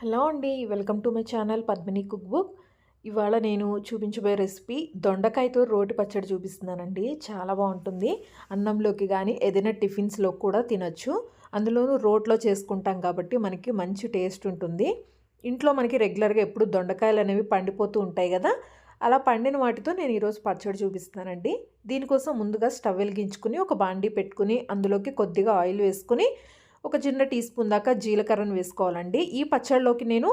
Hello అండి welcome to my channel Padmini cook book. ఇవాళ నేను చూపించబోయే రెసిపీ దొండకాయతో రోటి పచ్చడి చూపిస్తున్నానండి. చాలా బాగుంటుంది. అన్నంలోకి కానీ ఏదైనా టిఫిన్స్లో కూడా తినచ్చు. అందులోనూ రోట్లో చేసుకుంటాం కాబట్టి మనకి మంచి టేస్ట్ ఉంటుంది. ఇంట్లో మనకి రెగ్యులర్గా ఎప్పుడు దొండకాయలు అనేవి పండిపోతూ ఉంటాయి కదా అలా పండిన వాటితో నేను ఈరోజు పచ్చడి చూపిస్తున్నానండి. దీనికోసం ముందుగా స్టవ్ వెలిగించుకుని ఒక బాండీ పెట్టుకుని అందులోకి కొద్దిగా ఆయిల్ వేసుకుని ఒక చిన్న టీ స్పూన్ దాకా జీలకర్రను వేసుకోవాలండి. ఈ పచ్చళ్ళలోకి నేను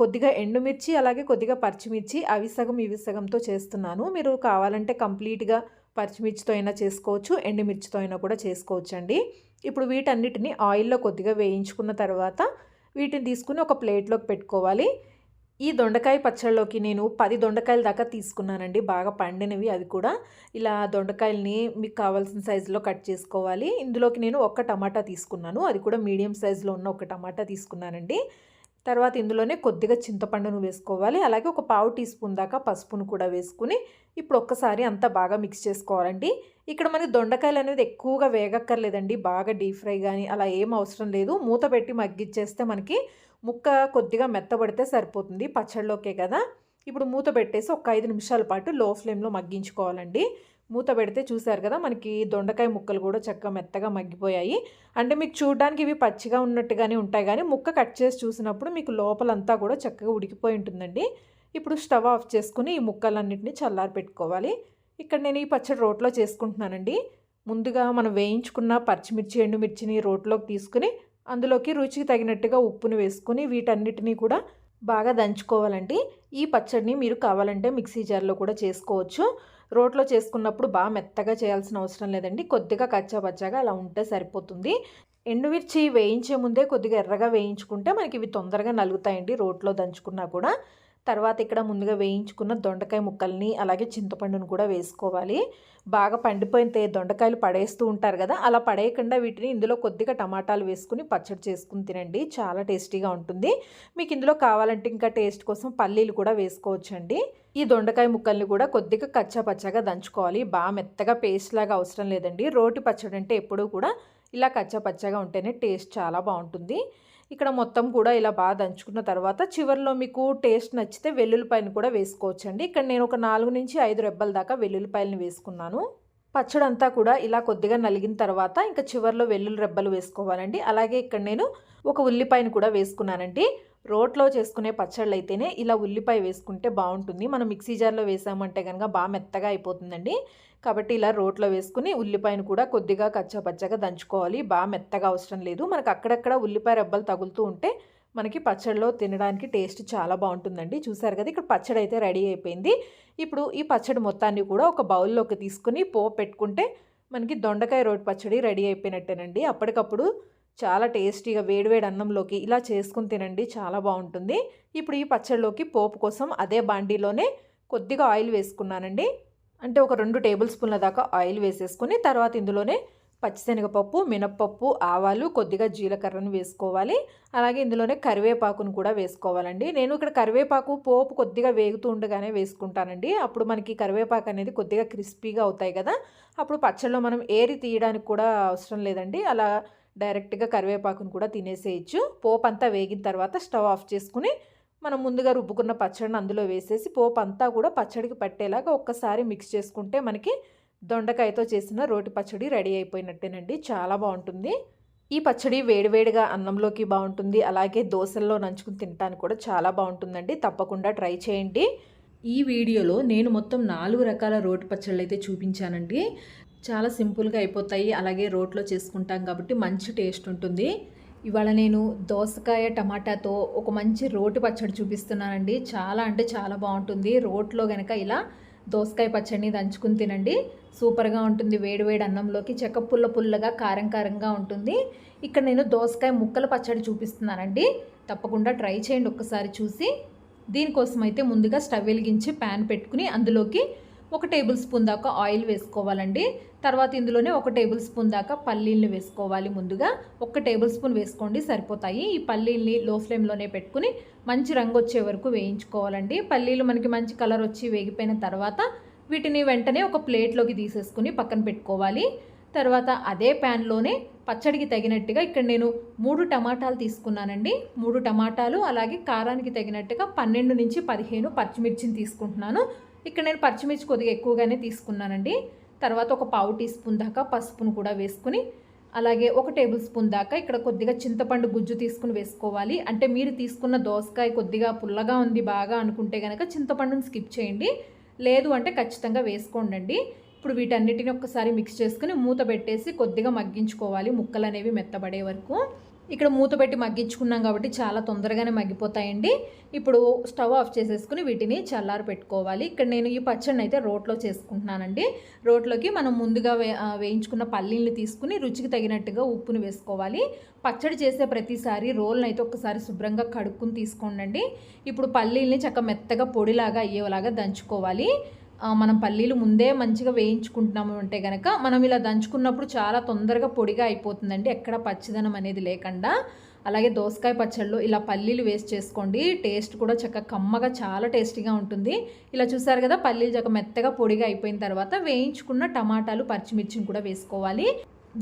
కొద్దిగా ఎండుమిర్చి అలాగే కొద్దిగా పచ్చిమిర్చి అవి సగం ఇవి సగంతో చేస్తున్నాను. మీరు కావాలంటే కంప్లీట్గా పచ్చిమిర్చితో అయినా చేసుకోవచ్చు ఎండుమిర్చితో అయినా కూడా చేసుకోవచ్చు అండి ఇప్పుడు వీటన్నిటిని ఆయిల్లో కొద్దిగా వేయించుకున్న తర్వాత వీటిని తీసుకుని ఒక ప్లేట్లోకి పెట్టుకోవాలి. ఈ దొండకాయ పచ్చళ్ళలోకి నేను పది దొండకాయల దాకా తీసుకున్నానండి. బాగా పండినవి అవి కూడా. ఇలా దొండకాయల్ని మీకు కావాల్సిన సైజులో కట్ చేసుకోవాలి. ఇందులోకి నేను ఒక్క టమాటా తీసుకున్నాను. అది కూడా మీడియం సైజులో ఉన్న ఒక టమాటా తీసుకున్నానండి. తర్వాత ఇందులోనే కొద్దిగా చింతపండును వేసుకోవాలి. అలాగే ఒక పావు టీ స్పూన్ దాకా పసుపును కూడా వేసుకుని ఇప్పుడు ఒక్కసారి అంతా బాగా మిక్స్ చేసుకోవాలండి. ఇక్కడ మనకి దొండకాయలు అనేది ఎక్కువగా వేగక్కర్లేదండి. బాగా డీప్ ఫ్రై కానీ అలా ఏం అవసరం లేదు. మూత పెట్టి మగ్గిచ్చేస్తే మనకి ముక్క కొద్దిగా మెత్తబడితే సరిపోతుంది పచ్చడిలోకే కదా. ఇప్పుడు మూత పెట్టేసి ఒక ఐదు నిమిషాల పాటు లో ఫ్లేమ్లో మగ్గించుకోవాలండి. మూత పెడితే చూశారు కదా మనకి దొండకాయ ముక్కలు కూడా చక్కగా మెత్తగా మగ్గిపోయాయి. అంటే మీకు చూడడానికి ఇవి పచ్చిగా ఉన్నట్టుగానే ఉంటాయి కానీ ముక్క కట్ చేసి చూసినప్పుడు మీకు లోపలంతా కూడా చక్కగా ఉడికిపోయి ఉంటుందండి. ఇప్పుడు స్టవ్ ఆఫ్ చేసుకుని ఈ ముక్కలన్నింటినీ చల్లారి పెట్టుకోవాలి. ఇక్కడ నేను ఈ పచ్చడి రోట్లో చేసుకుంటున్నానండి. ముందుగా మనం వేయించుకున్న పచ్చిమిర్చి ఎండుమిర్చిని రోట్లోకి తీసుకుని అందులోకి రుచికి తగినట్టుగా ఉప్పును వేసుకుని వీటన్నిటినీ కూడా బాగా దంచుకోవాలండి. ఈ పచ్చడిని మీరు కావాలంటే మిక్సీ జార్లో కూడా చేసుకోవచ్చు. రోట్లో చేసుకున్నప్పుడు బాగా మెత్తగా చేయాల్సిన అవసరం లేదండి. కొద్దిగా కచ్చాపచ్చాగా అలా ఉంటే సరిపోతుంది. ఎండుమిర్చి వేయించే ముందే కొద్దిగా ఎర్రగా వేయించుకుంటే మనకి ఇవి తొందరగా నలుగుతాయండి రోట్లో దంచుకున్నా కూడా. తర్వాత ఇక్కడ ముందుగా వేయించుకున్న దొండకాయ ముక్కల్ని అలాగే చింతపండును కూడా వేసుకోవాలి. బాగా పండిపోయిన దొండకాయలు పడేస్తూ ఉంటారు కదా అలా పడేయకుండా వీటిని ఇందులో కొద్దిగా టమాటాలు వేసుకుని పచ్చడి చేసుకుని తినండి. చాలా టేస్టీగా ఉంటుంది. మీకు ఇందులో కావాలంటే ఇంకా టేస్ట్ కోసం పల్లీలు కూడా వేసుకోవచ్చండి. ఈ దొండకాయ ముక్కల్ని కూడా కొద్దిగా కచ్చా పచ్చగా దంచుకోవాలి. బాగా మెత్తగా పేస్ట్ లాగా అవసరం లేదండి. రోటి పచ్చడి అంటే ఎప్పుడూ కూడా ఇలా కచ్చా పచ్చగా ఉంటేనే టేస్ట్ చాలా బాగుంటుంది. ఇక్కడ మొత్తం కూడా ఇలా బాగా దంచుకున్న తర్వాత చివరిలో మీకు టేస్ట్ నచ్చితే వెల్లుల్లిపాయలు కూడా వేసుకోవచ్చండి. ఇక్కడ నేను ఒక నాలుగు నుంచి ఐదు రెబ్బల దాకా వెల్లుల్లిపాయలను వేసుకున్నాను. పచ్చడంతా కూడా ఇలా కొద్దిగా నలిగిన తర్వాత ఇంకా చివరిలో వెల్లుల్లి రెబ్బలు వేసుకోవాలండి. అలాగే ఇక్కడ నేను ఒక ఉల్లిపాయను కూడా వేసుకున్నానండి. రోట్లో చేసుకునే పచ్చళ్ళు అయితేనే ఇలా ఉల్లిపాయ వేసుకుంటే బాగుంటుంది. మనం మిక్సీ జార్లో వేసామంటే కనుక బాగా మెత్తగా అయిపోతుందండి. కాబట్టి ఇలా రోట్లో వేసుకుని ఉల్లిపాయను కూడా కొద్దిగా కచ్చపచ్చగా దంచుకోవాలి. బాగా మెత్తగా అవసరం లేదు. మనకు అక్కడక్కడ ఉల్లిపాయ రెబ్బలు తగులుతూ ఉంటే మనకి పచ్చడిలో తినడానికి టేస్ట్ చాలా బాగుంటుందండి. చూసారు కదా ఇక్కడ పచ్చడి అయితే రెడీ అయిపోయింది. ఇప్పుడు ఈ పచ్చడి మొత్తాన్ని కూడా ఒక బౌల్లోకి తీసుకుని పోపు పెట్టుకుంటే మనకి దొండకాయ రోటి పచ్చడి రెడీ అయిపోయినట్టేనండి. అప్పటికప్పుడు చాలా టేస్టీగా వేడివేడి అన్నంలోకి ఇలా చేసుకుని తినండి చాలా బాగుంటుంది. ఇప్పుడు ఈ పచ్చడిలోకి పోపు కోసం అదే బాండీలోనే కొద్దిగా ఆయిల్ వేసుకున్నానండి. అంటే ఒక రెండు టేబుల్ స్పూన్ల దాకా ఆయిల్ వేసేసుకుని తర్వాత ఇందులోనే పచ్చిశనగపప్పు మినప్పప్పు ఆవాలు కొద్దిగా జీలకర్రను వేసుకోవాలి. అలాగే ఇందులోనే కరివేపాకును కూడా వేసుకోవాలండి. నేను ఇక్కడ కరివేపాకు పోపు కొద్దిగా వేగుతూ ఉండగానే వేసుకుంటానండి. అప్పుడు మనకి కరివేపాకు అనేది కొద్దిగా క్రిస్పీగా అవుతాయి కదా. అప్పుడు పచ్చళ్ళలో మనం ఏరి తీయడానికి కూడా అవసరం లేదండి. అలా డైరెక్ట్గా కరివేపాకును కూడా తినేసేయచ్చు. పోపు అంతా వేగిన తర్వాత స్టవ్ ఆఫ్ చేసుకుని మనం ముందుగా రుబ్బుకున్న పచ్చడిని అందులో వేసేసి పోపు అంతా కూడా పచ్చడికి పట్టేలాగా ఒక్కసారి మిక్స్ చేసుకుంటే మనకి దొండకాయతో చేసిన రోటి పచ్చడి రెడీ అయిపోయినట్టేనండి. చాలా బాగుంటుంది. ఈ పచ్చడి వేడివేడిగా అన్నంలోకి బాగుంటుంది. అలాగే దోశల్లో నంచుకుని తినడానికి కూడా చాలా బాగుంటుందండి. తప్పకుండా ట్రై చేయండి. ఈ వీడియోలో నేను మొత్తం నాలుగు రకాల రోటి పచ్చళ్ళు అయితే చూపించానండి. చాలా సింపుల్గా అయిపోతాయి. అలాగే రోట్లో చేసుకుంటాం కాబట్టి మంచి టేస్ట్ ఉంటుంది. ఇవాళ నేను దోసకాయ టమాటాతో ఒక మంచి రోటి పచ్చడి చూపిస్తున్నానండి. చాలా అంటే చాలా బాగుంటుంది. రోట్లో కనుక ఇలా దోసకాయ పచ్చడిని దంచుకుని తినండి. సూపర్గా ఉంటుంది. వేడివేడి అన్నంలోకి చెక్క పుల్ల పుల్లగా కారం కారంగా ఉంటుంది. ఇక్కడ నేను దోసకాయ ముక్కల పచ్చడి చూపిస్తున్నానండి. తప్పకుండా ట్రై చేయండి ఒక్కసారి చూసి. దీనికోసం అయితే ముందుగా స్టవ్ వెలిగించి ప్యాన్ పెట్టుకుని అందులోకి ఒక టేబుల్ స్పూన్ దాకా ఆయిల్ వేసుకోవాలండి. తర్వాత ఇందులోనే ఒక టేబుల్ స్పూన్ దాకా పల్లీల్ని వేసుకోవాలి ముందుగా. ఒక టేబుల్ స్పూన్ వేసుకోండి సరిపోతాయి. ఈ పల్లీల్ని లో ఫ్లేమ్లోనే పెట్టుకుని మంచి రంగు వచ్చే వరకు వేయించుకోవాలండి. పల్లీలు మనకి మంచి కలర్ వచ్చి వేగిపోయిన తర్వాత వీటిని వెంటనే ఒక ప్లేట్లోకి తీసేసుకుని పక్కన పెట్టుకోవాలి. తర్వాత అదే ప్యాన్లోనే పచ్చడికి తగినట్టుగా ఇక్కడ నేను మూడు టమాటాలు తీసుకున్నానండి. మూడు టమాటాలు అలాగే కారానికి తగినట్టుగా పన్నెండు నుంచి పదిహేను పచ్చిమిర్చిని తీసుకుంటున్నాను. ఇక్కడ నేను పచ్చిమిర్చి కొద్దిగా ఎక్కువగానే తీసుకున్నానండి. తర్వాత ఒక పావు టీ స్పూన్ దాకా పసుపును కూడా వేసుకుని అలాగే ఒక టేబుల్ స్పూన్ దాకా ఇక్కడ కొద్దిగా చింతపండు గుజ్జు తీసుకుని వేసుకోవాలి. అంటే మీరు తీసుకున్న దోసకాయ కొద్దిగా పుల్లగా ఉంది బాగా అనుకుంటే కనుక చింతపండుని స్కిప్ చేయండి. లేదు అంటే ఖచ్చితంగా వేసుకోండి ఇప్పుడు వీటన్నిటిని ఒక్కసారి మిక్స్ చేసుకుని మూత పెట్టేసి కొద్దిగా మగ్గించుకోవాలి. ముక్కలు అనేవి మెత్తబడే వరకు. ఇక్కడ మూత పెట్టి మగ్గించుకున్నాం కాబట్టి చాలా తొందరగానే మగ్గిపోతాయండి. ఇప్పుడు స్టవ్ ఆఫ్ చేసేసుకుని వీటిని చల్లారి పెట్టుకోవాలి. ఇక్కడ నేను ఈ పచ్చడిని అయితే రోట్లో చేసుకుంటున్నానండి. రోట్లోకి మనం ముందుగా వే వేయించుకున్న పల్లీల్ని తీసుకుని రుచికి తగినట్టుగా ఉప్పును వేసుకోవాలి. పచ్చడి చేసే ప్రతిసారి రోల్ని అయితే ఒకసారి శుభ్రంగా కడుక్కుని తీసుకోండి ఇప్పుడు పల్లీల్ని చక్క మెత్తగా పొడిలాగా అయ్యేలాగా దంచుకోవాలి. మనం పల్లీలు ముందే మంచిగా వేయించుకుంటున్నాము అంటే కనుక మనం ఇలా దంచుకున్నప్పుడు చాలా తొందరగా పొడిగా అయిపోతుందండి. ఎక్కడ పచ్చిదనం అనేది లేకుండా. అలాగే దోసకాయ పచ్చళ్ళు ఇలా పల్లీలు వేస్ట్ చేసుకోండి. టేస్ట్ కూడా చక్కగా కమ్మగా చాలా టేస్టీగా ఉంటుంది. ఇలా చూసారు కదా పల్లీలు చక్క మెత్తగా పొడిగా అయిపోయిన తర్వాత వేయించుకున్న టమాటాలు పచ్చిమిర్చిని కూడా వేసుకోవాలి.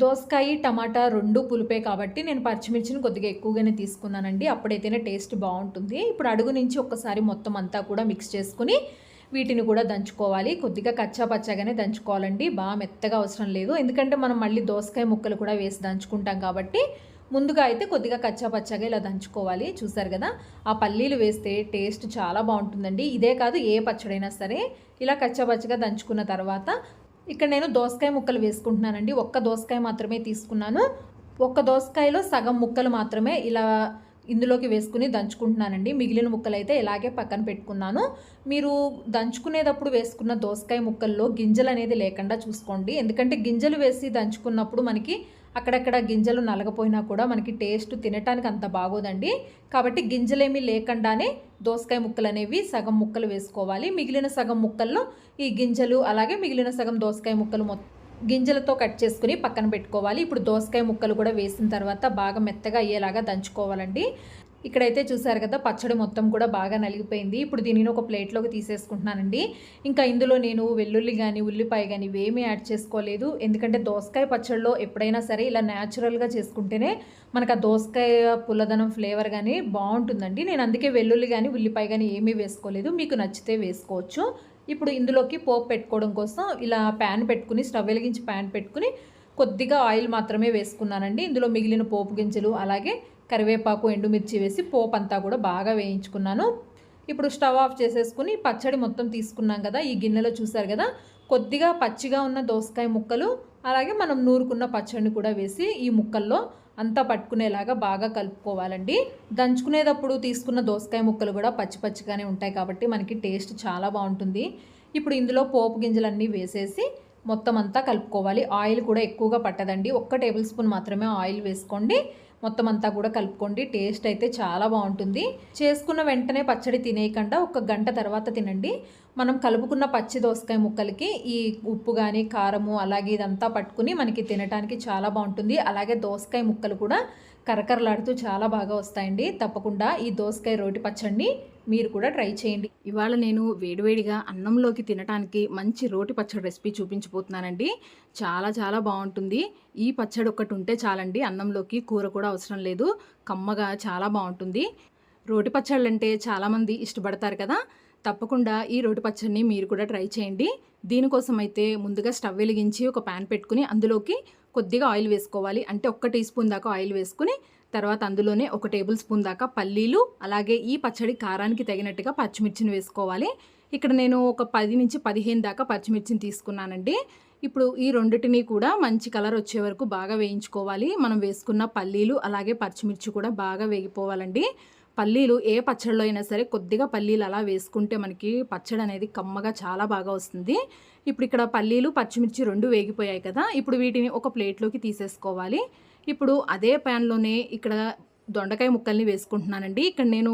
దోసకాయ టమాటా రెండు పులిపే కాబట్టి నేను పచ్చిమిర్చిని కొద్దిగా ఎక్కువగానే తీసుకున్నానండి. అప్పుడైతేనే టేస్ట్ బాగుంటుంది. ఇప్పుడు అడుగు నుంచి ఒక్కసారి మొత్తం అంతా కూడా మిక్స్ చేసుకుని వీటిని కూడా దంచుకోవాలి. కొద్దిగా కచ్చా పచ్చగానే దంచుకోవాలండి. బాగా మెత్తగా అవసరం లేదు. ఎందుకంటే మనం మళ్ళీ దోసకాయ ముక్కలు కూడా వేసి దంచుకుంటాం కాబట్టి ముందుగా అయితే కొద్దిగా కచ్చా పచ్చగా ఇలా దంచుకోవాలి. చూసారు కదా? ఆ పల్లీలు వేస్తే టేస్ట్ చాలా బాగుంటుందండి. ఇదే కాదు ఏ పచ్చడైనా సరే ఇలా కచ్చా పచ్చగా దంచుకున్న తర్వాత ఇక్కడ నేను దోసకాయ ముక్కలు వేసుకుంటున్నానండి. ఒక్క దోసకాయ మాత్రమే తీసుకున్నాను. ఒక్క దోసకాయలో సగం ముక్కలు మాత్రమే ఇలా ఇందులోకి వేసుకుని దంచుకుంటున్నానండి. మిగిలిన ముక్కలు అయితే ఇలాగే పక్కన పెట్టుకున్నాను. మీరు దంచుకునేటప్పుడు వేసుకున్న దోసకాయ ముక్కల్లో గింజలు అనేది లేకుండా చూసుకోండి. ఎందుకంటే గింజలు వేసి దంచుకున్నప్పుడు మనకి అక్కడక్కడ గింజలు నలగపోయినా కూడా మనకి టేస్ట్ తినటానికి అంత బాగోదండి. కాబట్టి గింజలేమీ లేకుండానే దోసకాయ ముక్కలు అనేవి సగం ముక్కలు వేసుకోవాలి. మిగిలిన సగం ముక్కల్లో ఈ గింజలు అలాగే మిగిలిన సగం దోసకాయ ముక్కలు మొత్తం గింజలతో కట్ చేసుకుని పక్కన పెట్టుకోవాలి. ఇప్పుడు దోసకాయ ముక్కలు కూడా వేసిన తర్వాత బాగా మెత్తగా అయ్యేలాగా దంచుకోవాలండి. ఇక్కడైతే చూసారు కదా పచ్చడి మొత్తం కూడా బాగా నలిగిపోయింది. ఇప్పుడు దీనిని ఒక ప్లేట్లోకి తీసేసుకుంటున్నానండి. ఇంకా ఇందులో నేను వెల్లుల్లి కానీ ఉల్లిపాయ కానీ ఇవేమీ యాడ్ చేసుకోలేదు. ఎందుకంటే దోసకాయ పచ్చడిలో ఎప్పుడైనా సరే ఇలా న్యాచురల్గా చేసుకుంటేనే మనకు ఆ దోసకాయ పుల్లదనం ఫ్లేవర్ కానీ బాగుంటుందండి. నేను అందుకే వెల్లుల్లి కానీ ఉల్లిపాయ కానీ ఏమీ వేసుకోలేదు. మీకు నచ్చితే వేసుకోవచ్చు. ఇప్పుడు ఇందులోకి పోపు పెట్టుకోవడం కోసం ఇలా ప్యాన్ పెట్టుకుని స్టవ్ వెలిగించి ప్యాన్ పెట్టుకుని కొద్దిగా ఆయిల్ మాత్రమే వేసుకున్నానండి. ఇందులో మిగిలిన పోపు గింజలు అలాగే కరివేపాకు ఎండుమిర్చి వేసి పోపు అంతా కూడా బాగా వేయించుకున్నాను. ఇప్పుడు స్టవ్ ఆఫ్ చేసేసుకుని పచ్చడి మొత్తం తీసుకున్నాం కదా ఈ గిన్నెలో చూసారు కదా కొద్దిగా పచ్చిగా ఉన్న దోసకాయ ముక్కలు అలాగే మనం నూరుకున్న పచ్చడిని కూడా వేసి ఈ ముక్కల్లో అంతా పట్టుకునేలాగా బాగా కలుపుకోవాలండి. దంచుకునేటప్పుడు తీసుకున్న దోసకాయ ముక్కలు కూడా పచ్చి పచ్చిగానే ఉంటాయి కాబట్టి మనకి టేస్ట్ చాలా బాగుంటుంది. ఇప్పుడు ఇందులో పోపు గింజలన్నీ వేసేసి మొత్తం అంతా కలుపుకోవాలి. ఆయిల్ కూడా ఎక్కువగా పట్టదండి. ఒక్క టేబుల్ స్పూన్ మాత్రమే ఆయిల్ వేసుకోండి. మొత్తం అంతా కూడా కలుపుకోండి. టేస్ట్ అయితే చాలా బాగుంటుంది. చేసుకున్న వెంటనే పచ్చడి తినేయకుండా ఒక గంట తర్వాత తినండి. మనం కలుపుకున్న పచ్చి దోసకాయ ముక్కలకి ఈ ఉప్పు కానీ కారము అలాగే ఇదంతా పట్టుకుని మనకి తినడానికి చాలా బాగుంటుంది. అలాగే దోసకాయ ముక్కలు కూడా కరకరలాడుతూ చాలా బాగా వస్తాయండి. తప్పకుండా ఈ దోసకాయ రోటి పచ్చడిని మీరు కూడా ట్రై చేయండి. ఇవాళ నేను వేడివేడిగా అన్నంలోకి తినడానికి మంచి రోటి పచ్చడి రెసిపీ చూపించబోతున్నానండి. చాలా చాలా బాగుంటుంది. ఈ పచ్చడి ఒక్కటి ఉంటే చాలండి అన్నంలోకి కూర కూడా అవసరం లేదు. కమ్మగా చాలా బాగుంటుంది. రోటి పచ్చళ్ళు అంటే చాలామంది ఇష్టపడతారు కదా. తప్పకుండా ఈ రోటి పచ్చడిని మీరు కూడా ట్రై చేయండి. దీనికోసం అయితే ముందుగా స్టవ్ వెలిగించి ఒక ప్యాన్ పెట్టుకుని అందులోకి కొద్దిగా ఆయిల్ వేసుకోవాలి. అంటే ఒక్క టీ స్పూన్ దాకా ఆయిల్ వేసుకుని తర్వాత అందులోనే ఒక టేబుల్ స్పూన్ దాకా పల్లీలు అలాగే ఈ పచ్చడి కారానికి తగినట్టుగా పచ్చిమిర్చిని వేసుకోవాలి. ఇక్కడ నేను ఒక పది నుంచి పదిహేను దాకా పచ్చిమిర్చిని తీసుకున్నానండి. ఇప్పుడు ఈ రెండింటిని కూడా మంచి కలర్ వచ్చే వరకు బాగా వేయించుకోవాలి. మనం వేసుకున్న పల్లీలు అలాగే పచ్చిమిర్చి కూడా బాగా వేగిపోవాలండి. పల్లీలు ఏ పచ్చడిలో అయినా సరే కొద్దిగా పల్లీలు అలా వేసుకుంటే మనకి పచ్చడి అనేది కమ్మగా చాలా బాగా వస్తుంది. ఇప్పుడు ఇక్కడ పల్లీలు పచ్చిమిర్చి రెండు వేగిపోయాయి కదా. ఇప్పుడు వీటిని ఒక ప్లేట్లోకి తీసేసుకోవాలి. ఇప్పుడు అదే ప్యాన్లోనే ఇక్కడ దొండకాయ ముక్కల్ని వేసుకుంటున్నానండి. ఇక్కడ నేను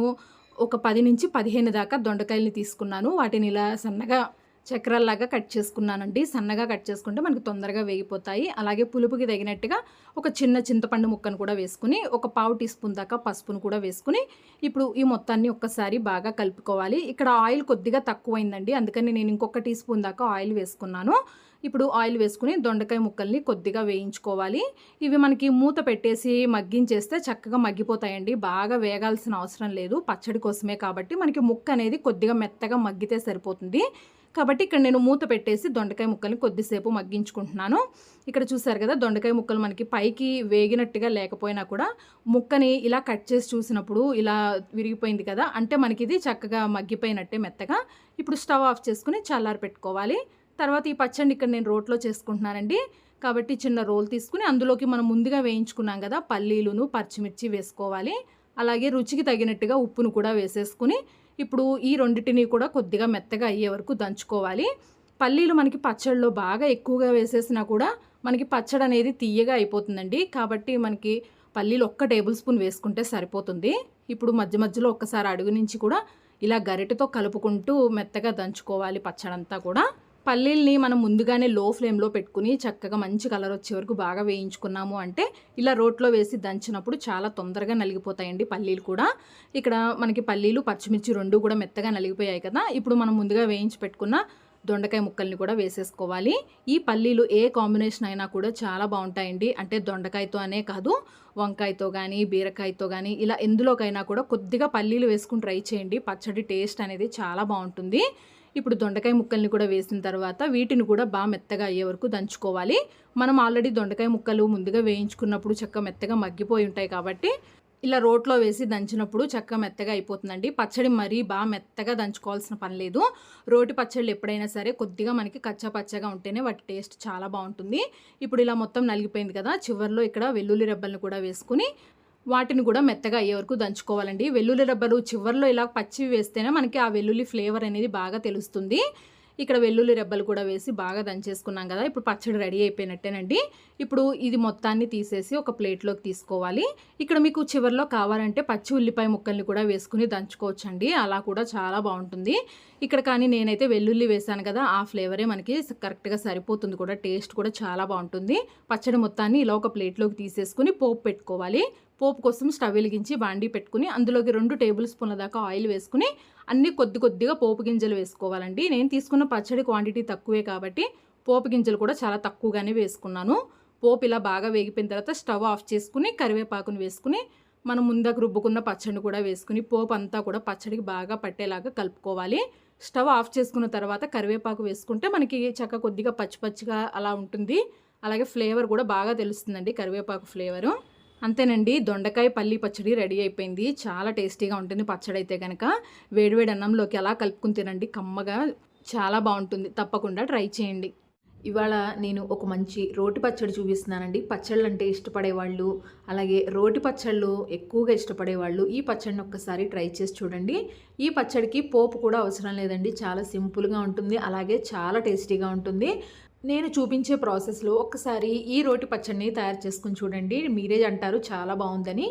ఒక పది నుంచి పదిహేను దాకా దొండకాయల్ని తీసుకున్నాను. వాటిని ఇలా సన్నగా చక్రాల్లాగా కట్ చేసుకున్నానండి. సన్నగా కట్ చేసుకుంటే మనకు తొందరగా వేగిపోతాయి. అలాగే పులుపుకి తగినట్టుగా ఒక చిన్న చింతపండు ముక్కను కూడా వేసుకుని ఒక పావు టీ స్పూన్ దాకా పసుపును కూడా వేసుకుని ఇప్పుడు ఈ మొత్తాన్ని ఒక్కసారి బాగా కలుపుకోవాలి. ఇక్కడ ఆయిల్ కొద్దిగా తక్కువైందండి. అందుకని నేను ఇంకొక టీ స్పూన్ దాకా ఆయిల్ వేసుకున్నాను. ఇప్పుడు ఆయిల్ వేసుకుని దొండకాయ ముక్కల్ని కొద్దిగా వేయించుకోవాలి. ఇవి మనకి మూత పెట్టేసి మగ్గించేస్తే చక్కగా మగ్గిపోతాయండి. బాగా వేగాల్సిన అవసరం లేదు. పచ్చడి కోసమే కాబట్టి మనకి ముక్క అనేది కొద్దిగా మెత్తగా మగ్గితే సరిపోతుంది. కాబట్టి ఇక్కడ నేను మూత పెట్టేసి దొండకాయ ముక్కల్ని కొద్దిసేపు మగ్గించుకుంటున్నాను. ఇక్కడ చూసారు కదా దొండకాయ ముక్కలు మనకి పైకి వేగినట్టుగా లేకపోయినా కూడా ముక్కని ఇలా కట్ చేసి చూసినప్పుడు ఇలా విరిగిపోయింది కదా అంటే మనకి ఇది చక్కగా మగ్గిపోయినట్టే మెత్తగా. ఇప్పుడు స్టవ్ ఆఫ్ చేసుకుని చల్లారి పెట్టుకోవాలి తర్వాత ఈ పచ్చడిని ఇక్కడ నేను రోట్లో చేసుకుంటున్నానండి. కాబట్టి చిన్న రోల్ తీసుకుని అందులోకి మనం ముందుగా వేయించుకున్నాం కదా పల్లీలును పచ్చిమిర్చి వేసుకోవాలి. అలాగే రుచికి తగినట్టుగా ఉప్పును కూడా వేసేసుకుని ఇప్పుడు ఈ రెండింటిని కూడా కొద్దిగా మెత్తగా అయ్యే వరకు దంచుకోవాలి. పల్లీలు మనకి పచ్చడిలో బాగా ఎక్కువగా వేసేసినా కూడా మనకి పచ్చడి అనేది తీయగా అయిపోతుందండి. కాబట్టి మనకి పల్లీలు ఒక్క టేబుల్ స్పూన్ వేసుకుంటే సరిపోతుంది. ఇప్పుడు మధ్య మధ్యలో ఒక్కసారి అడుగు నుంచి కూడా ఇలా గరిటెతో కలుపుకుంటూ మెత్తగా దంచుకోవాలి పచ్చడంతా కూడా. పల్లీల్ని మనం ముందుగానే లో ఫ్లేమ్లో పెట్టుకుని చక్కగా మంచి కలర్ వచ్చే వరకు బాగా వేయించుకున్నాము అంటే ఇలా రోట్లో వేసి దంచినప్పుడు చాలా తొందరగా నలిగిపోతాయండి పల్లీలు కూడా. ఇక్కడ మనకి పల్లీలు పచ్చిమిర్చి రెండు కూడా మెత్తగా నలిగిపోయాయి కదా. ఇప్పుడు మనం ముందుగా వేయించి పెట్టుకున్న దొండకాయ ముక్కల్ని కూడా వేసేసుకోవాలి. ఈ పల్లీలు ఏ కాంబినేషన్ అయినా కూడా చాలా బాగుంటాయండి. అంటే దొండకాయతో అనే కాదు వంకాయతో కానీ బీరకాయతో కానీ ఇలా ఎందులోకైనా కూడా కొద్దిగా పల్లీలు వేసుకుని ట్రై చేయండి. పచ్చడి టేస్ట్ అనేది చాలా బాగుంటుంది. ఇప్పుడు దొండకాయ ముక్కల్ని కూడా వేసిన తర్వాత వీటిని కూడా బాగా మెత్తగా అయ్యే వరకు దంచుకోవాలి. మనం ఆల్రెడీ దొండకాయ ముక్కలు ముందుగా వేయించుకున్నప్పుడు చక్క మెత్తగా మగ్గిపోయి ఉంటాయి కాబట్టి ఇలా రోట్లో వేసి దంచినప్పుడు చక్క మెత్తగా అయిపోతుందండి. పచ్చడి మరీ బాగా మెత్తగా దంచుకోవాల్సిన పని లేదు. రోటి పచ్చళ్ళు ఎప్పుడైనా సరే కొద్దిగా మనకి కచ్చా పచ్చగా ఉంటేనే వాటి టేస్ట్ చాలా బాగుంటుంది. ఇప్పుడు ఇలా మొత్తం నలిగిపోయింది కదా చివరిలో ఇక్కడ వెల్లుల్లి రెబ్బలను కూడా వేసుకుని వాటిని కూడా మెత్తగా అయ్యే వరకు దంచుకోవాలండి. వెల్లుల్లి రబ్బలు చివర్లో ఇలా పచ్చివి వేస్తేనే మనకి ఆ వెల్లుల్లి ఫ్లేవర్ అనేది బాగా తెలుస్తుంది. ఇక్కడ వెల్లుల్లి రెబ్బలు కూడా వేసి బాగా దంచేసుకున్నాం కదా ఇప్పుడు పచ్చడి రెడీ అయిపోయినట్టేనండి. ఇప్పుడు ఇది మొత్తాన్ని తీసేసి ఒక ప్లేట్లోకి తీసుకోవాలి. ఇక్కడ మీకు చివర్లో కావాలంటే పచ్చి ఉల్లిపాయ ముక్కల్ని కూడా వేసుకుని దంచుకోవచ్చండి. అలా కూడా చాలా బాగుంటుంది. ఇక్కడ కానీ నేనైతే వెల్లుల్లి వేసాను కదా ఆ ఫ్లేవరే మనకి కరెక్ట్గా సరిపోతుంది కూడా టేస్ట్ కూడా చాలా బాగుంటుంది. పచ్చడి మొత్తాన్ని ఇలా ఒక ప్లేట్లోకి తీసేసుకుని పోపు పెట్టుకోవాలి. పోపు కోసం స్టవ్ వెలిగించి బాండి పెట్టుకుని అందులోకి రెండు టేబుల్ స్పూన్ల దాకా ఆయిల్ వేసుకుని అన్నీ కొద్ది కొద్దిగా పోపు గింజలు వేసుకోవాలండి. నేను తీసుకున్న పచ్చడి క్వాంటిటీ తక్కువే కాబట్టి పోపు గింజలు కూడా చాలా తక్కువగానే వేసుకున్నాను. పోపు ఇలా బాగా వేగిపోయిన తర్వాత స్టవ్ ఆఫ్ చేసుకుని కరివేపాకుని వేసుకుని మనం ముందుకు రుబ్బుకున్న పచ్చడిని కూడా వేసుకుని పోపు అంతా కూడా పచ్చడికి బాగా పట్టేలాగా కలుపుకోవాలి. స్టవ్ ఆఫ్ చేసుకున్న తర్వాత కరివేపాకు వేసుకుంటే మనకి చక్క కొద్దిగా పచ్చి పచ్చిగా అలా ఉంటుంది. అలాగే ఫ్లేవర్ కూడా బాగా తెలుస్తుందండి కరివేపాకు ఫ్లేవరు. అంతేనండి దొండకాయ పల్లి పచ్చడి రెడీ అయిపోయింది. చాలా టేస్టీగా ఉంటుంది పచ్చడి అయితే కనుక వేడివేడి అన్నంలోకి అలా కలుపుకుని తినండి. కమ్మగా చాలా బాగుంటుంది. తప్పకుండా ట్రై చేయండి. ఇవాళ నేను ఒక మంచి రోటి పచ్చడి చూపిస్తున్నానండి. పచ్చళ్ళు అంటే ఇష్టపడేవాళ్ళు అలాగే రోటి పచ్చళ్ళు ఎక్కువగా ఇష్టపడేవాళ్ళు ఈ పచ్చడిని ఒక్కసారి ట్రై చేసి చూడండి. ఈ పచ్చడికి పోపు కూడా అవసరం లేదండి. చాలా సింపుల్గా ఉంటుంది. అలాగే చాలా టేస్టీగా ఉంటుంది. నేను చూపించే ప్రాసెస్లో ఒక్కసారి ఈ రోటి పచ్చడిని తయారు చేసుకుని చూడండి. మీరే అంటారు చాలా బాగుందని.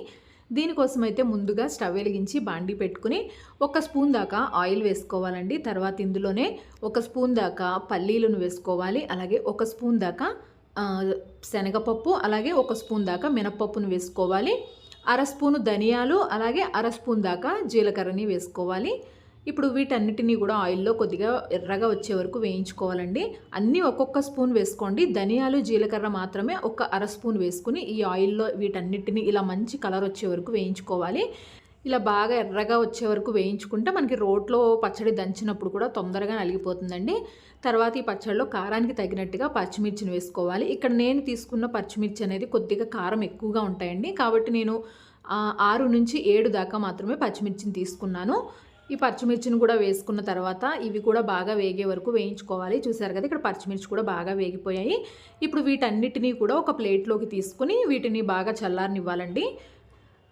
దీనికోసం అయితే ముందుగా స్టవ్ వెలిగించి బాండి పెట్టుకుని ఒక స్పూన్ దాకా ఆయిల్ వేసుకోవాలండి. తర్వాత ఇందులోనే ఒక స్పూన్ దాకా పల్లీలను వేసుకోవాలి. అలాగే ఒక స్పూన్ దాకా శనగపప్పు అలాగే ఒక స్పూన్ దాకా మినపప్పును వేసుకోవాలి. అర స్పూను ధనియాలు అలాగే అర స్పూన్ దాకా జీలకర్రని వేసుకోవాలి. ఇప్పుడు వీటన్నిటినీ కూడా ఆయిల్లో కొద్దిగా ఎర్రగా వచ్చే వరకు వేయించుకోవాలండి. అన్నీ ఒక్కొక్క స్పూన్ వేసుకోండి. ధనియాలు జీలకర్ర మాత్రమే ఒక అర స్పూన్ వేసుకుని ఈ ఆయిల్లో వీటన్నిటిని ఇలా మంచి కలర్ వచ్చే వరకు వేయించుకోవాలి. ఇలా బాగా ఎర్రగా వచ్చే వరకు వేయించుకుంటే మనకి రోట్లో పచ్చడి దంచినప్పుడు కూడా తొందరగా నలిగిపోతుందండి. తర్వాత ఈ పచ్చడిలో కారానికి తగినట్టుగా పచ్చిమిర్చిని వేసుకోవాలి. ఇక్కడ నేను తీసుకున్న పచ్చిమిర్చి అనేది కొద్దిగా కారం ఎక్కువగా ఉంటాయండి. కాబట్టి నేను ఆరు నుంచి ఏడు దాకా మాత్రమే పచ్చిమిర్చిని తీసుకున్నాను. ఈ పచ్చిమిర్చిని కూడా వేసుకున్న తర్వాత ఇవి కూడా బాగా వేగే వరకు వేయించుకోవాలి. చూసారు కదా ఇక్కడ పచ్చిమిర్చి కూడా బాగా వేగిపోయాయి. ఇప్పుడు వీటన్నిటినీ కూడా ఒక ప్లేట్లోకి తీసుకుని వీటిని బాగా చల్లారనివ్వాలండి.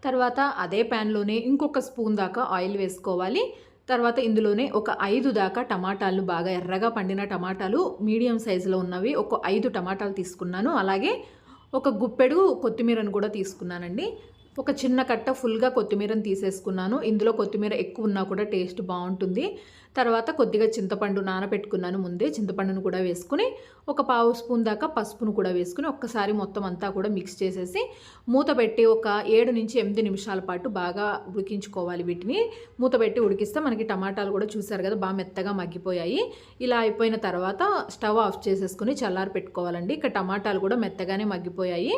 తర్వాత అదే ప్యాన్లోనే ఇంకొక స్పూన్ దాకా ఆయిల్ వేసుకోవాలి. తర్వాత ఇందులోనే ఒక ఐదు దాకా టమాటాలు బాగా ఎర్రగా పండిన టమాటాలు మీడియం సైజులో ఉన్నవి ఒక ఐదు టమాటాలు తీసుకున్నాను. అలాగే ఒక గుప్పెడు కొత్తిమీరను కూడా తీసుకున్నానండి. ఒక చిన్న కట్ట ఫుల్గా కొత్తిమీరని తీసేసుకున్నాను. ఇందులో కొత్తిమీర ఎక్కువ ఉన్నా కూడా టేస్ట్ బాగుంటుంది. తర్వాత కొద్దిగా చింతపండు నానబెట్టుకున్నాను ముందే. చింతపండును కూడా వేసుకుని ఒక పావు స్పూన్ దాకా పసుపును కూడా వేసుకుని ఒక్కసారి మొత్తం అంతా కూడా మిక్స్ చేసేసి మూత పెట్టి ఒక ఏడు నుంచి ఎనిమిది నిమిషాల పాటు బాగా ఉడికించుకోవాలి వీటిని. మూత పెట్టి ఉడికిస్తే మనకి టమాటాలు కూడా చూసారు కదా బాగా మెత్తగా మగ్గిపోయాయి. ఇలా అయిపోయిన తర్వాత స్టవ్ ఆఫ్ చేసేసుకుని చల్లారి పెట్టుకోవాలండి ఇక టమాటాలు కూడా మెత్తగానే మగ్గిపోయాయి.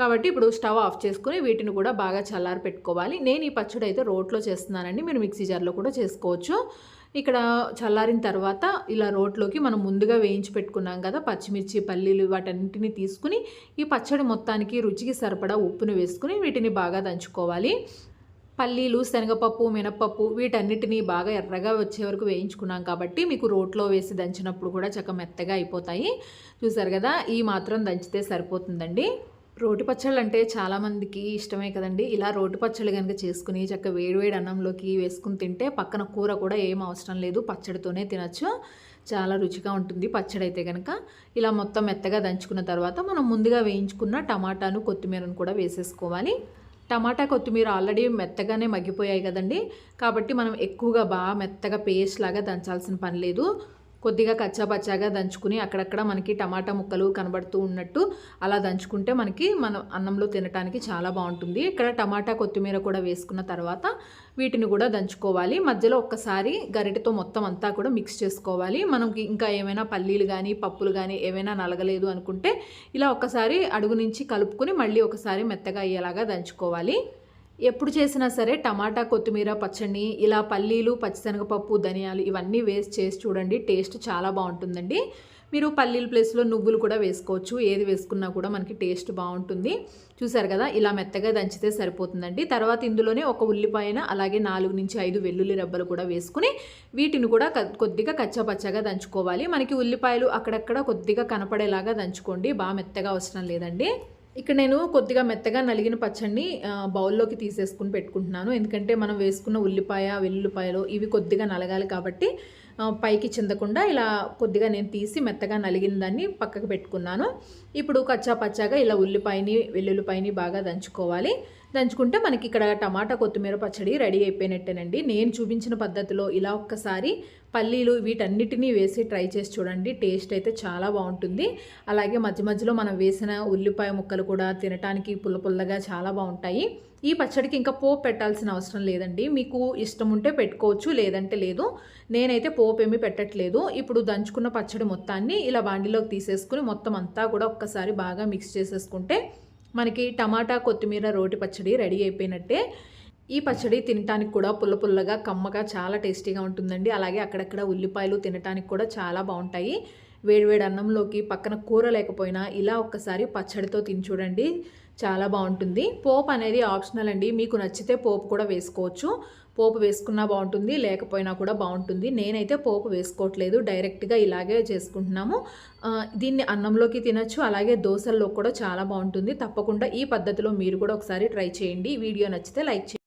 కాబట్టి ఇప్పుడు స్టవ్ ఆఫ్ చేసుకుని వీటిని కూడా బాగా చల్లారి పెట్టుకోవాలి. నేను ఈ పచ్చడి అయితే రోట్లో చేస్తున్నానండి. మీరు మిక్సీ జార్లో కూడా చేసుకోవచ్చు. ఇక్కడ చల్లారిన తర్వాత ఇలా రోట్లోకి మనం ముందుగా వేయించి పెట్టుకున్నాం కదా పచ్చిమిర్చి పల్లీలు వాటన్నిటిని తీసుకుని ఈ పచ్చడి మొత్తానికి రుచికి సరిపడా ఉప్పును వేసుకుని వీటిని బాగా దంచుకోవాలి. పల్లీలు శనగపప్పు మినపప్పు వీటన్నిటినీ బాగా ఎర్రగా వచ్చే వరకు వేయించుకున్నాం కాబట్టి మీకు రోట్లో వేసి దంచినప్పుడు కూడా చక్క మెత్తగా అయిపోతాయి. చూసారు కదా ఈ మాత్రం దంచితే సరిపోతుందండి. రోటి పచ్చళ్ళు అంటే చాలామందికి ఇష్టమే కదండి. ఇలా రోటి పచ్చళ్ళు కనుక చేసుకుని చక్క వేడివేడి అన్నంలోకి వేసుకుని తింటే పక్కన కూర కూడా ఏం అవసరం లేదు. పచ్చడితోనే తినచ్చు. చాలా రుచిగా ఉంటుంది పచ్చడి అయితే కనుక ఇలా మొత్తం మెత్తగా దంచుకున్న తర్వాత మనం ముందుగా వేయించుకున్న టమాటాను కొత్తిమీరను కూడా వేసేసుకోవాలి. టమాటా కొత్తిమీర ఆల్రెడీ మెత్తగానే మగ్గిపోయాయి కదండి. కాబట్టి మనం ఎక్కువగా బాగా మెత్తగా పేస్ట్ లాగా దంచాల్సిన పని లేదు. కొద్దిగా కచ్చాపచ్చాగా దంచుకుని అక్కడక్కడ మనకి టమాటా ముక్కలు కనబడుతూ ఉన్నట్టు అలా దంచుకుంటే మనకి మన అన్నంలో తినడానికి చాలా బాగుంటుంది. ఇక్కడ టమాటా కొత్తిమీర కూడా వేసుకున్న తర్వాత వీటిని కూడా దంచుకోవాలి. మధ్యలో ఒక్కసారి గరిటెతో మొత్తం అంతా కూడా మిక్స్ చేసుకోవాలి. మనకి ఇంకా ఏమైనా పల్లీలు కానీ పప్పులు కానీ ఏమైనా నలగలేదు అనుకుంటే ఇలా ఒక్కసారి అడుగు నుంచి కలుపుకొని మళ్ళీ ఒకసారి మెత్తగా అయ్యేలాగా దంచుకోవాలి. ఎప్పుడు చేసినా సరే టమాటా కొత్తిమీర పచ్చడిని ఇలా పల్లీలు పచ్చిశనగపప్పు ధనియాలు ఇవన్నీ వేసి చేసి చూడండి. టేస్ట్ చాలా బాగుంటుందండి. మీరు పల్లీల ప్లేస్లో నువ్వులు కూడా వేసుకోవచ్చు. ఏది వేసుకున్నా కూడా మనకి టేస్ట్ బాగుంటుంది. చూసారు కదా ఇలా మెత్తగా దంచితే సరిపోతుందండి. తర్వాత ఇందులోనే ఒక ఉల్లిపాయన అలాగే నాలుగు నుంచి ఐదు వెల్లుల్లి రెబ్బలు కూడా వేసుకుని వీటిని కూడా కొద్దిగా కచ్చాపచ్చాగా దంచుకోవాలి. మనకి ఉల్లిపాయలు అక్కడక్కడ కొద్దిగా కనపడేలాగా దంచుకోండి. బాగా మెత్తగా అవసరం లేదండి. ఇక్కడ నేను కొద్దిగా మెత్తగా నలిగిన పచ్చడిని బౌల్లోకి తీసేసుకుని పెట్టుకుంటున్నాను. ఎందుకంటే మనం వేసుకున్న ఉల్లిపాయ వెల్లుల్లిపాయలు ఇవి కొద్దిగా నలగాలి కాబట్టి పైకి చెందకుండా ఇలా కొద్దిగా నేను తీసి మెత్తగా నలిగిన దాన్ని పక్కకు పెట్టుకున్నాను. ఇప్పుడు కచ్చా పచ్చాగా ఇలా ఉల్లిపాయని వెల్లుల్లిపాయని బాగా దంచుకోవాలి. దంచుకుంటే మనకి ఇక్కడ టమాటా కొత్తిమీర పచ్చడి రెడీ అయిపోయినట్టేనండి. నేను చూపించిన పద్ధతిలో ఇలా ఒక్కసారి పల్లీలు వీటన్నిటినీ వేసి ట్రై చేసి చూడండి. టేస్ట్ అయితే చాలా బాగుంటుంది. అలాగే మధ్య మధ్యలో మనం వేసిన ఉల్లిపాయ ముక్కలు కూడా తినటానికి పుల్ల పుల్లగా చాలా బాగుంటాయి. ఈ పచ్చడికి ఇంకా పోపు పెట్టాల్సిన అవసరం లేదండి. మీకు ఇష్టం ఉంటే పెట్టుకోవచ్చు లేదంటే లేదు. నేనైతే పోపు ఏమీ పెట్టట్లేదు. ఇప్పుడు దంచుకున్న పచ్చడి మొత్తాన్ని ఇలా బాండిలోకి తీసేసుకుని మొత్తం అంతా కూడా ఒక్కసారి బాగా మిక్స్ చేసేసుకుంటే మనకి టమాటా కొత్తిమీర రోటి పచ్చడి రెడీ అయిపోయినట్టే. ఈ పచ్చడి తినటానికి కూడా పుల్ల పుల్లగా కమ్మగా చాలా టేస్టీగా ఉంటుందండి. అలాగే అక్కడక్కడ ఉల్లిపాయలు తినటానికి కూడా చాలా బాగుంటాయి. వేడివేడి అన్నంలోకి పక్కన కూర లేకపోయినా ఇలా ఒక్కసారి పచ్చడితో తిని చూడండి. చాలా బాగుంటుంది. పోపు అనేది ఆప్షనల్ అండి. మీకు నచ్చితే పోపు కూడా వేసుకోవచ్చు. పోపు వేసుకున్నా బాగుంటుంది లేకపోయినా కూడా బాగుంటుంది. నేనైతే పోపు వేసుకోవట్లేదు. డైరెక్ట్గా ఇలాగే చేసుకుంటున్నాము. దీన్ని అన్నంలోకి తినచ్చు. అలాగే దోశల్లో కూడా చాలా బాగుంటుంది. తప్పకుండా ఈ పద్ధతిలో మీరు కూడా ఒకసారి ట్రై చేయండి. వీడియో నచ్చితే లైక్ చేయండి.